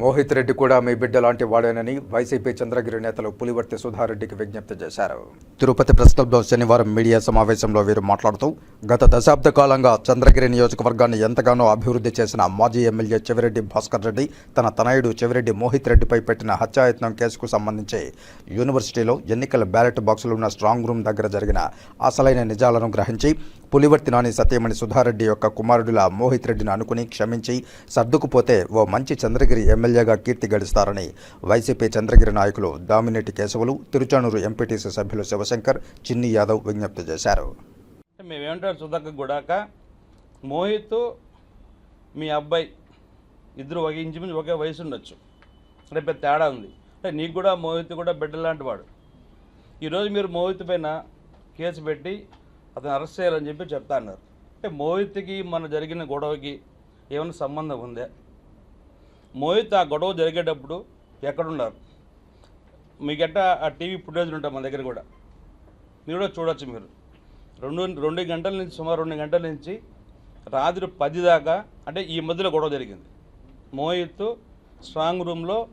మోహిత్ రెడ్డి కూడా మీ బిడ్డ లాంటి వాడేనని వైసీపీ చంద్రగిరి నేతలు పులివర్తి సుధారెడ్డికి విజ్ఞప్తి చేశారు. తిరుపతి ప్రెస్ క్లబ్లో శనివారం మీడియా సమావేశంలో వీరు మాట్లాడుతూ గత దశాబ్ద కాలంగా చంద్రగిరి నియోజకవర్గాన్ని ఎంతగానో అభివృద్ధి చేసిన మాజీ ఎమ్మెల్యే చెవిరెడ్డి భాస్కర్ రెడ్డి తన తనయుడు చెవిరెడ్డి మోహిత్ రెడ్డిపై పెట్టిన హత్యాయత్నం కేసుకు సంబంధించి యూనివర్సిటీలో ఎన్నికల బ్యాలెట్ బాక్సులు ఉన్న స్ట్రాంగ్ రూమ్ దగ్గర జరిగిన అసలైన నిజాలను గ్రహించి పులివర్తి నాని సత్యమణి సుధారెడ్డి యొక్క కుమారుడిలా మోహిత్ రెడ్డిని అనుకుని క్షమించి సర్దుకుపోతే ఓ మంచి చంద్రగిరి ఎమ్మెల్యేగా కీర్తి గడిస్తారని వైసీపీ చంద్రగిరి నాయకులు దామినేటి కేశవులు తిరుచానూరు ఎంపీటీసీ సభ్యులు శివశంకర్ చిన్ని యాదవ్ విజ్ఞప్తి చేశారు. మేమేమంటారు సుధాకర్ గుడాక మోహిత్ మీ అబ్బాయి ఇద్దరు ఒక ఇంచుమించు ఒకే వయసు ఉండొచ్చు. అంటే పెద్ద తేడా ఉంది. అంటే నీకు కూడా మోహిత్ కూడా బిడ్డ లాంటి వాడు ఈరోజు మీరు మోహిత్ పైన కేసు పెట్టి అతను అరెస్ట్ చేయాలని చెప్పి చెప్తా అన్నారు. అంటే మోహిత్కి మన జరిగిన గొడవకి ఏమైనా సంబంధం ఉందా? మోహిత్ ఆ గొడవ జరిగేటప్పుడు ఎక్కడున్నారు? మీకెట్ట ఆ టీవీ ఫుటేజ్ ఉంటాయి మన దగ్గర కూడా? మీరు కూడా చూడొచ్చు మీరు. రెండు రెండు గంటల నుంచి సుమారు రెండు గంటల నుంచి రాత్రి పది దాకా అంటే ఈ మధ్యలో గొడవ జరిగింది. మోహిత్ స్ట్రాంగ్ రూమ్లో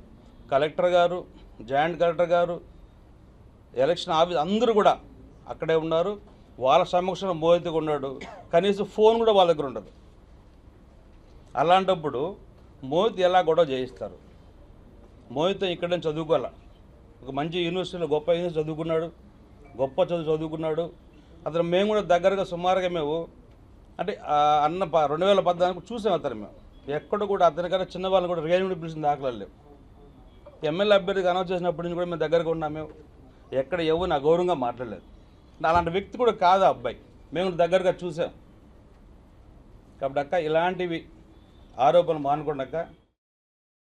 కలెక్టర్ గారు జాయింట్ కలెక్టర్ గారు ఎలక్షన్ ఆఫీస్ అందరూ కూడా అక్కడే ఉన్నారు. వాళ్ళ సమక్షంలో మోహిత్ ఉన్నాడు. కనీసం ఫోన్ కూడా వాళ్ళ దగ్గర ఉండదు. అలాంటప్పుడు మోహిత్ ఎలా గొడవ చేయిస్తారు? మోహిత్ ఇక్కడ నుంచి చదువుకోవాల? ఒక మంచి యూనివర్సిటీలో గొప్ప యూనివర్సిటీ చదువుకున్నాడు గొప్ప చదువు చదువుకున్నాడు. అతను మేము కూడా దగ్గరగా సుమారుగా మేము అంటే అన్న ప రెండు వేల పద్నాలుగు చూసాం అతను మేము. ఎక్కడ కూడా అతనికన్నా చిన్న వాళ్ళు కూడా రియల్ పిలిచిన దాఖలాలు లేవు. ఎమ్మెల్యే అభ్యర్థికి అనౌన్స్ చేసినప్పటి నుంచి కూడా మేము దగ్గరగా ఉన్నాం మేము. ఎక్కడ ఎవరు నా గౌరవంగా మాట్లాడలేదు. అలాంటి వ్యక్తి కూడా కాదు ఆ అబ్బాయి. మేము దగ్గరగా చూసాం. కాబట్టి అక్క ఇలాంటివి ఆరోపణలు మానుకోండి అక్క.